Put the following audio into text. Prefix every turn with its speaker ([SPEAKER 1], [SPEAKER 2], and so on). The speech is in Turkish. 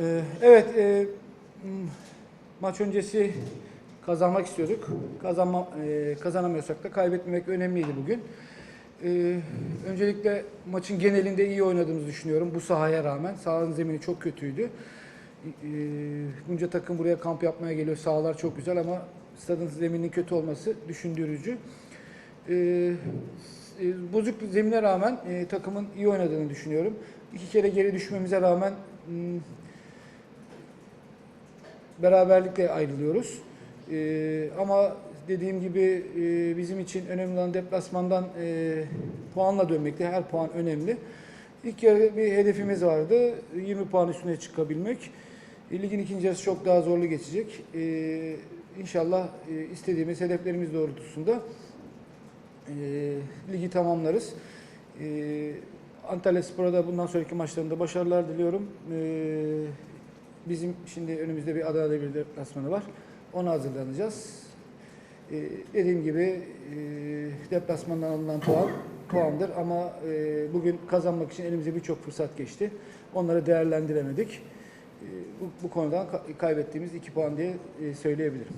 [SPEAKER 1] Ee, evet, e, maç öncesi kazanmak istiyorduk. Kazanma, e, kazanamıyorsak da kaybetmemek önemliydi bugün. Ee, öncelikle maçın genelinde iyi oynadığımızı düşünüyorum bu sahaya rağmen. Sahanın zemini çok kötüydü. Ee, bunca takım buraya kamp yapmaya geliyor. Sahalar çok güzel ama stadın zemininin kötü olması düşündürücü. E, bozuk zemine rağmen takımın iyi oynadığını düşünüyorum. İki kere geri düşmemize rağmen beraberlikle ayrılıyoruz. Ee, ama dediğim gibi e, bizim için önemli olan deplasmandan e, puanla dönmekti. Her puan önemli. İlk yarı bir hedefimiz vardı. 20 puan üstüne çıkabilmek. E, ligin ikinci yarısı çok daha zorlu geçecek. E, inşallah e, istediğimiz hedeflerimiz doğrultusunda e, ligi tamamlarız. E, Antalya Spor'a da bundan sonraki maçlarında başarılar diliyorum. E, bizim şimdi önümüzde bir Adana'da bir deplasmanı var. Ona hazırlanacağız. E, dediğim gibi e, deplasmandan alınan puan puandır ama e, bugün kazanmak için elimize birçok fırsat geçti. Onları değerlendiremedik. E, bu, bu konudan ka- kaybettiğimiz iki puan diye e, söyleyebilirim.